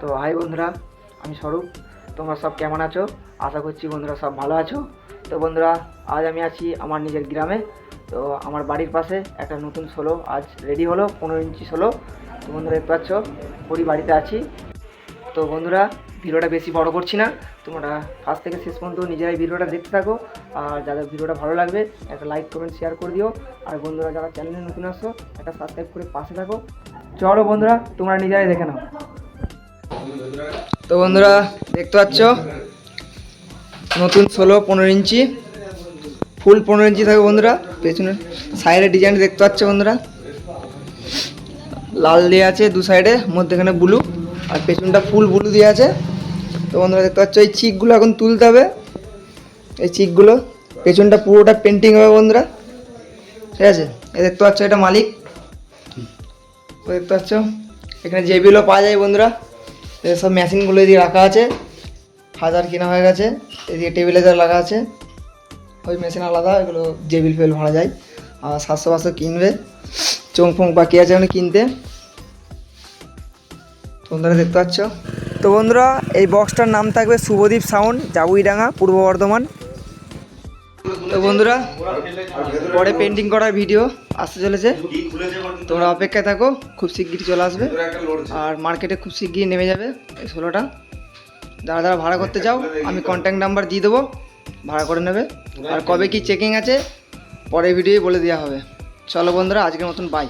তো হাই বন্ধুরা, আমি স্বরূপ। তোমরা সব কেমন আছো? আশা করছি বন্ধুরা সব ভালো আছো। তো বন্ধুরা, আজ আমি আছি আমার নিজের গ্রামে। তো আমার বাড়ির পাশে একটা নতুন সোলো আজ রেডি হলো, পনেরো ইঞ্চি সোলো তো বন্ধুরা, দেখতে পাচ্ছ, পুরী বাড়িতে আছি। তো বন্ধুরা, ভিডিওটা বেশি বড় করছি না। তোমরা ফার্স্ট থেকে শেষ পর্যন্ত নিজেরাই ভিডিওটা দেখতে থাকো। আর যাদের ভিডিওটা ভালো লাগবে, একটা লাইক কমেন্ট শেয়ার করে দিও। আর বন্ধুরা, যারা চ্যানেলে নতুন আসছো একটা সাবস্ক্রাইব করে পাশে থাকো। চলো বন্ধুরা, তোমরা নিজেরাই দেখে নাও। তো বন্ধুরা, দেখতে পাচ্ছ? নতুন ষোলো, পনেরো ইঞ্চি। ফুল পনেরো ইঞ্চি থাকবে বন্ধুরা। পেছনে সাইডে ডিজাইন দেখতে পাচ্ছ বন্ধুরা? লাল দিয়ে আছে দু সাইডে, মধ্যেখানে ব্লু আর পেছনটা ফুল ব্লু দিয়ে আছে। তো বন্ধুরা, দেখতে পাচ্ছ, এই চিকগুলো এখন তুলতে হবে। এই চিকগুলো, পেছনটা পুরোটা পেন্টিং হবে বন্ধুরা। ঠিক আছে? এই দেখতে পাচ্ছ, এটা মালিক। দেখতে পাচ্ছ, এখানে জেবিলও পাওয়া যায় বন্ধুরা। সব মেশিনগুলো এদিকে রাখা আছে। হাজার কেনা হয়ে গেছে। এদিকে টেবিলে যা লাগা আছে, ওই মেশিন আলাদা, এগুলো জেবিল ফেল ভাড়া যায়। আর সাতশো পাঁচশো কিনবে। চোং ফোং বাকি আছে ওখানে কিনতে? বন্ধুরা দেখতে পাচ্ছ। তো বন্ধুরা, এই বক্সটার নাম থাকবে শুভদীপ সাউন্ড, জাবুইডাঙ্গা, পূর্ব বর্ধমান। তো বন্ধুরা, পরে পেন্টিং করার ভিডিও আসতে চলেছে। তোমরা অপেক্ষায় থাকো, খুব শিগগিরই চলে আসবে। আর মার্কেটে খুব শিগগিরই নেমে যাবে এই ষোলোটা। যারা যারা ভাড়া করতে চাও আমি কন্ট্যাক্ট নাম্বার দিয়ে দেবো, ভাড়া করে নেবে। আর কবে কি চেকিং আছে পরে ভিডিওই বলে দেওয়া হবে। চলো বন্ধুরা, আজকের মতন বাই